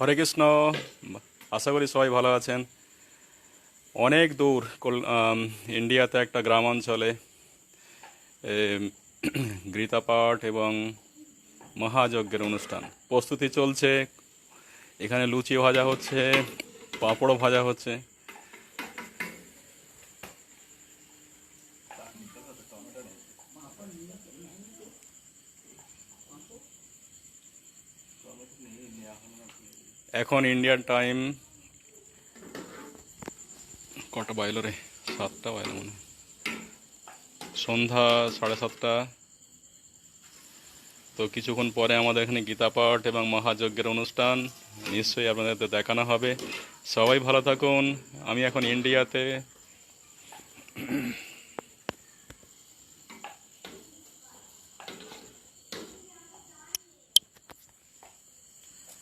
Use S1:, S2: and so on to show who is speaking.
S1: হরে কৃষ্ণ। আশা করি সবাই ভালো আছেন। অনেক দূর ইন্ডিয়াতে একটা গ্রাম অঞ্চলে এম, গীতাপাঠ এবং মহাযজ্ঞের অনুষ্ঠান প্রস্তুতি চলছে। এখানে লুচি ভাজা হচ্ছে পাঁপড়ও ভাজা হচ্ছে। এখন ইন্ডিয়ান টাইম কটা বাইলো রে? সাতটা বাইলো মনে সন্ধ্যা সাড়ে সাতটা। তো কিছুক্ষণ পরে আমাদের এখানে গীতা পাঠ এবং মহাযজ্ঞের অনুষ্ঠান। নিশ্চয়ই আপনাদের দেখানো হবে। সবাই ভালো থাকুন। আমি এখন ইন্ডিয়াতে